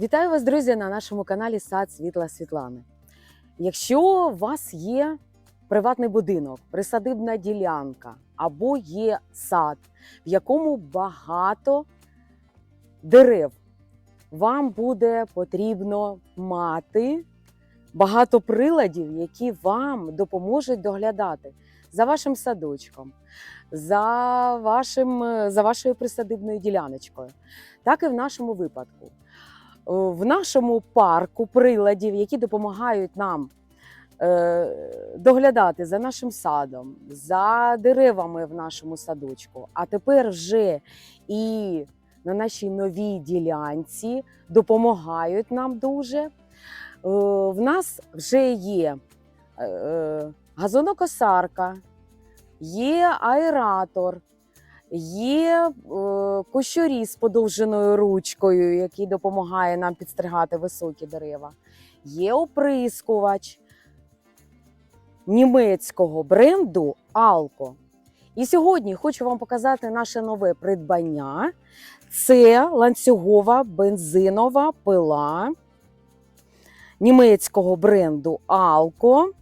Вітаю вас, друзі, на нашому каналі Сад Світла Світлани. Якщо у вас є приватний будинок, присадибна ділянка або є сад, в якому багато дерев, вам буде потрібно мати багато приладів, які вам допоможуть доглядати за вашим садочком, за, вашим, за вашою присадибною діляночкою. Так і в нашому випадку. Е, В нашому парку приладів, які допомагають нам е, доглядати за нашим садом, за деревами в нашому садочку. А тепер вже і на нашій новій ділянці допомагають нам дуже. Е, В нас вже є газонокосарка, є аератор, є е, кущоріз з подовженою ручкою, який допомагає нам підстригати високі дерева. Є оприскувач німецького бренду Алко. І сьогодні хочу вам показати наше нове придбання. Це ланцюгова бензинова пила німецького бренду Алко.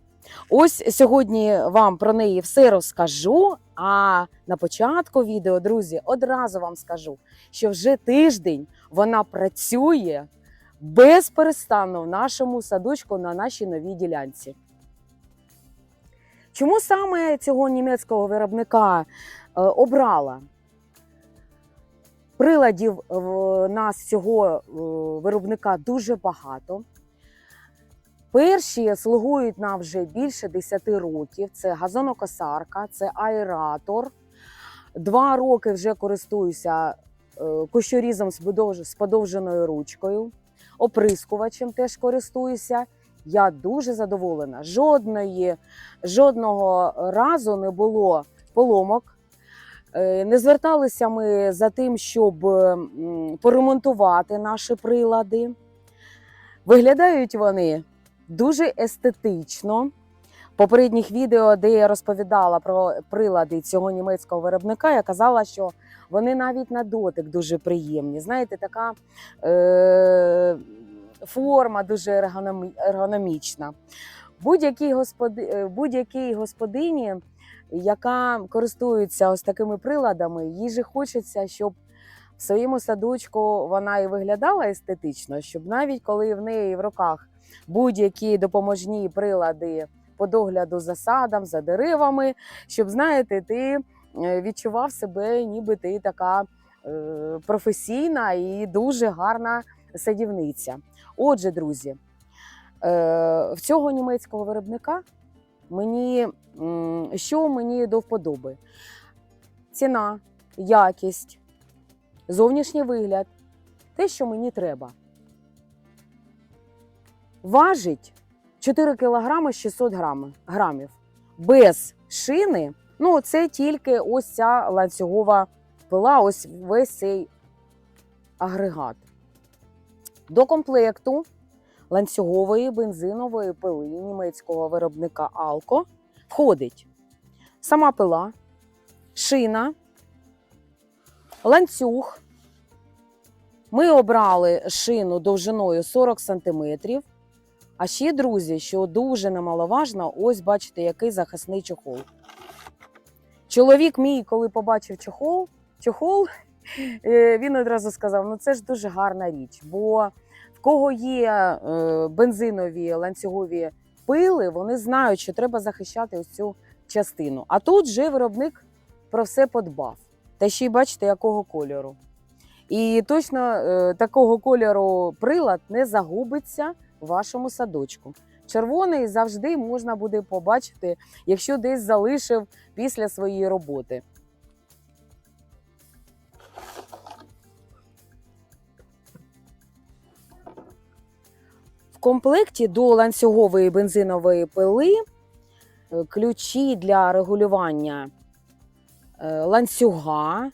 Ось сьогодні вам про неї все розкажу. А на початку відео, друзі, одразу вам скажу, що вже тиждень вона працює безперестанно в нашому садочку на нашій новій ділянці. Чому саме цього німецького виробника е, обрала? Приладів в нас цього е, виробника дуже багато. Перші слугують нам вже більше 10 років. Це газонокосарка, це аератор. Два роки вже користуюся е, кущорізом з подовженою ручкою, оприскувачем теж користуюся. Я дуже задоволена. Жодної, жодного разу не було поломок. Е, Не зверталися ми за тим, щоб поремонтувати наші прилади. Виглядають вони дуже естетично. Попередніх відео, де я розповідала про прилади цього німецького виробника, я казала, що вони навіть на дотик дуже приємні. Знаєте, така е- форма дуже ергономі- ергономічна. Будь-якій господи- е, будь-якій господині, яка користується ось такими приладами, їй же хочеться, щоб в своєму садочку вона і виглядала естетично, щоб навіть коли в неї в руках будь-які допоможні прилади по догляду за садом, за деревами, щоб знаєте, ти е, відчував себе, ніби ти така е, професійна і дуже гарна садівниця. Отже, друзі, е, в цього німецького виробника мені що мені до вподоби? Ціна, якість, зовнішній вигляд, те, що мені треба важить 4 кг 600 грамів. Без шини, ну це тільки ось ця ланцюгова пила, ось весь цей агрегат. До комплекту ланцюгової бензинової пили німецького виробника Алко входить сама пила, шина, ланцюг. Ми обрали шину довжиною 40 см. А ще, друзі, що дуже немаловажно, ось бачите, який захисний чохол. Чоловік мій, коли побачив чохол, чохол, е, він одразу сказав: ну це ж дуже гарна річ. Бо в кого є е, бензинові ланцюгові пили, вони знають, що треба захищати ось цю частину. А тут же виробник про все подбав. Та ще й бачите, якого кольору. І точно е, такого кольору прилад не загубиться вашому садочку. Червоний завжди можна буде побачити, якщо десь залишив після своєї роботи. В комплекті до ланцюгової бензинової пили е, ключі для регулювання е, ланцюга,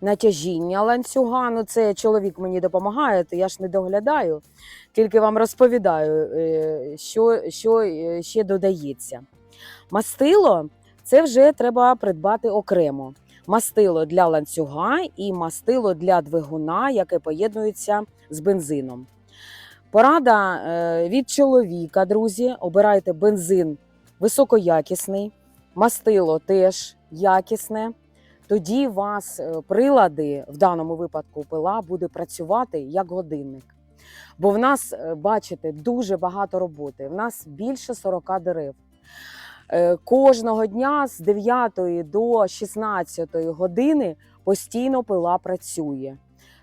натяжіння ланцюга. Ну, це чоловік мені допомагає, то я ж не доглядаю, тільки вам розповідаю, е, що, що е, ще додається. Мастило це вже треба придбати окремо. мастило для ланцюга і мастило для двигуна, яке поєднується з бензином. Порада е, від чоловіка, друзі, обирайте бензин високоякісний, мастило теж якісне. Тоді вас е, прилади, в даному випадку пила, буде працювати як годинник. Бо в нас, е, бачите, дуже багато роботи. В нас більше 40 дерев. Е, Кожного дня з 9 до 16 години постійно пила працює.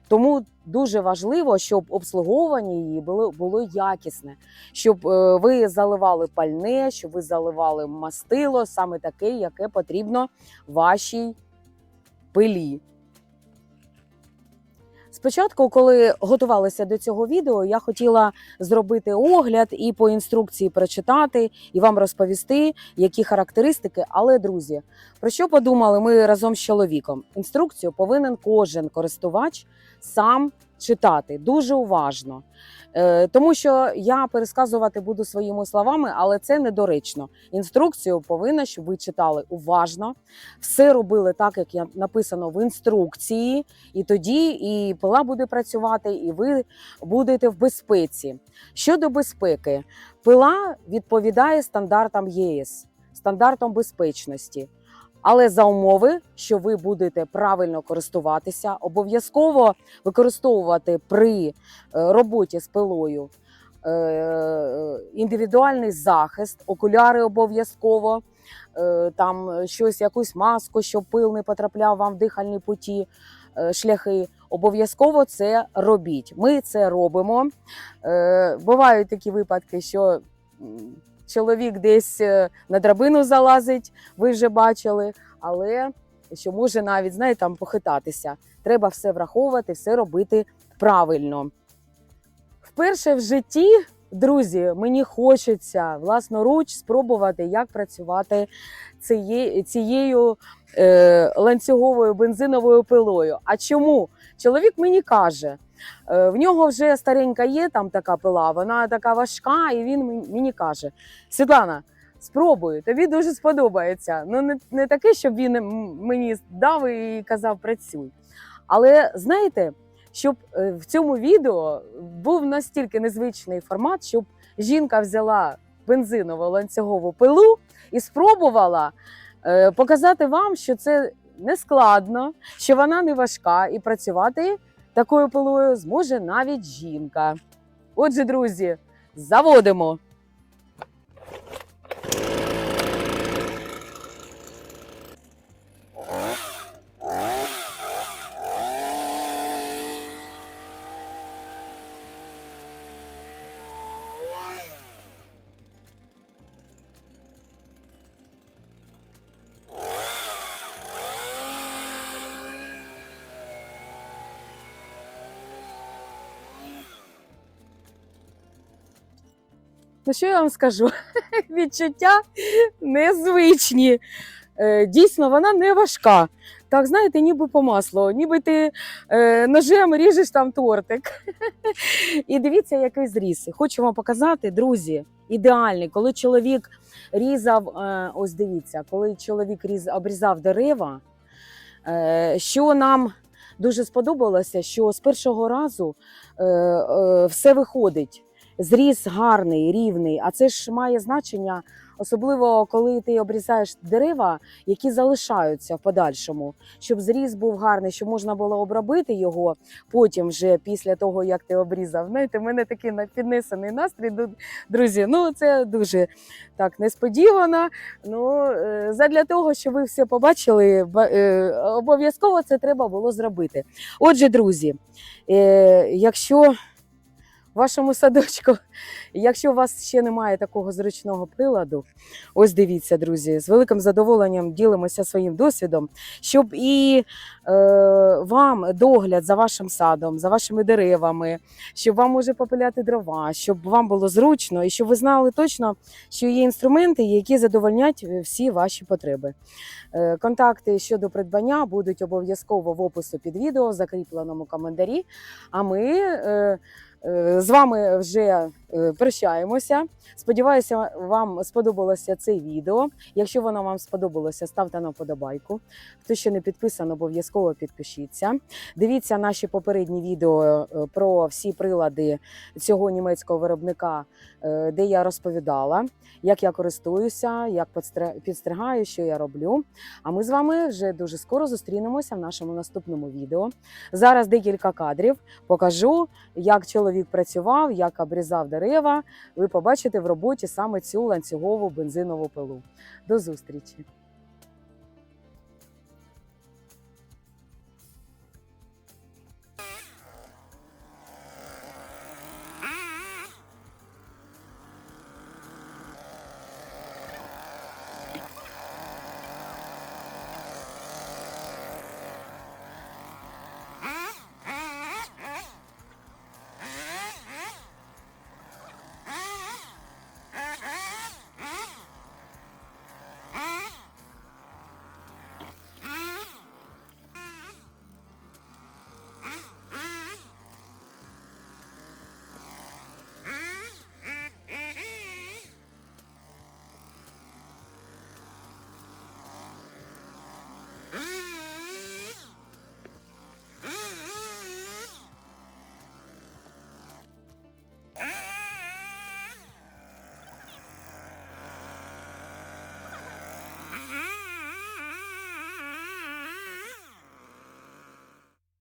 Тому дуже важливо, щоб обслуговування її було, було якісне, щоб ви заливали пальне, щоб ви заливали мастило, саме таке, яке потрібно вашій пилі. Спочатку, коли готувалася до цього відео, я хотіла зробити огляд і по інструкції прочитати і вам розповісти, які характеристики. Але, друзі, про що подумали ми разом з чоловіком? Інструкцію повинен кожен користувач сам читати дуже уважно. Е, Тому що я пересказувати буду своїми словами, але це недоречно. Інструкцію повинна, щоб ви читали уважно, все робили так, як написано в інструкції, і тоді і пила буде працювати, і ви будете в безпеці. Щодо безпеки, пила відповідає стандартам ЄС, стандартам безпечності. Але за умови, що ви будете правильно користуватися, обов'язково використовувати при е, роботі з пилою е, індивідуальний захист, окуляри обов'язково, е, там щось, якусь маску, щоб пил не потрапляв вам в дихальні путі, шляхи. Обов'язково це робіть. Ми це робимо. Бувають такі випадки, що чоловік десь е, на драбину залазить, ви вже бачили, але що може навіть знаєте, там похитатися. Треба все враховувати, все робити правильно. Вперше в житті, друзі, мені хочеться власноруч спробувати, як працювати цією, цією е, ланцюговою бензиновою пилою. А чому? Чоловік мені каже, е, в нього вже старенька є там така пила, вона така важка, і він мені каже: Світлана, спробуй, тобі дуже сподобається. Ну, не, не таке, щоб він мені дав і казав, працюй. Але знаєте, щоб е, в цьому відео був настільки незвичний формат, щоб жінка взяла бензинову ланцюгову пилу і спробувала показати вам, що це не складно, що вона не важка, і працювати такою пилою зможе навіть жінка. Отже, друзі, заводимо. Ну що я вам скажу? Відчуття незвичні. Е, Дійсно, вона не важка. Так, знаєте, ніби по маслу, ніби ти е, ножем ріжеш там тортик. І дивіться, який зріс. Хочу вам показати, друзі, ідеальний, коли чоловік різав, е, ось дивіться, коли чоловік різ, обрізав дерева, е, що нам дуже сподобалося, що з першого разу е, е, все виходить. Зріз гарний, рівний, а це ж має значення, особливо коли ти обрізаєш дерева, які залишаються в подальшому, щоб зріз був гарний, щоб можна було обробити його потім, вже після того як ти обрізав. Знаєте, в мене такий піднесений настрій. Друзі, ну це дуже так несподівано. Ну е, задля того, щоб ви все побачили, ба- е, обов'язково це треба було зробити. Отже, друзі, е, якщо вашому садочку. Якщо у вас ще немає такого зручного приладу, ось дивіться, друзі, з великим задоволенням ділимося своїм досвідом, щоб і е, вам догляд за вашим садом, за вашими деревами, щоб вам може попиляти дрова, щоб вам було зручно і щоб ви знали точно, що є інструменти, які задовольнять всі ваші потреби. Е, Контакти щодо придбання будуть обов'язково в опису під відео, закріпленому коментарі. А ми. Е, Е, З вами вже е, прощаємося. Сподіваюся, вам сподобалося це відео. Якщо воно вам сподобалося, ставте на вподобайку. Хто ще не підписаний, обов'язково підпишіться. Дивіться наші попередні відео е, про всі прилади цього німецького виробника, е, де я розповідала, як я користуюся, як підстригаю, що я роблю. А ми з вами вже дуже скоро зустрінемося в нашому наступному відео. Зараз декілька кадрів покажу, як чоловік працював, як обрізав дерева. Ви побачите в роботі саме цю ланцюгову бензинову пилу. До зустрічі!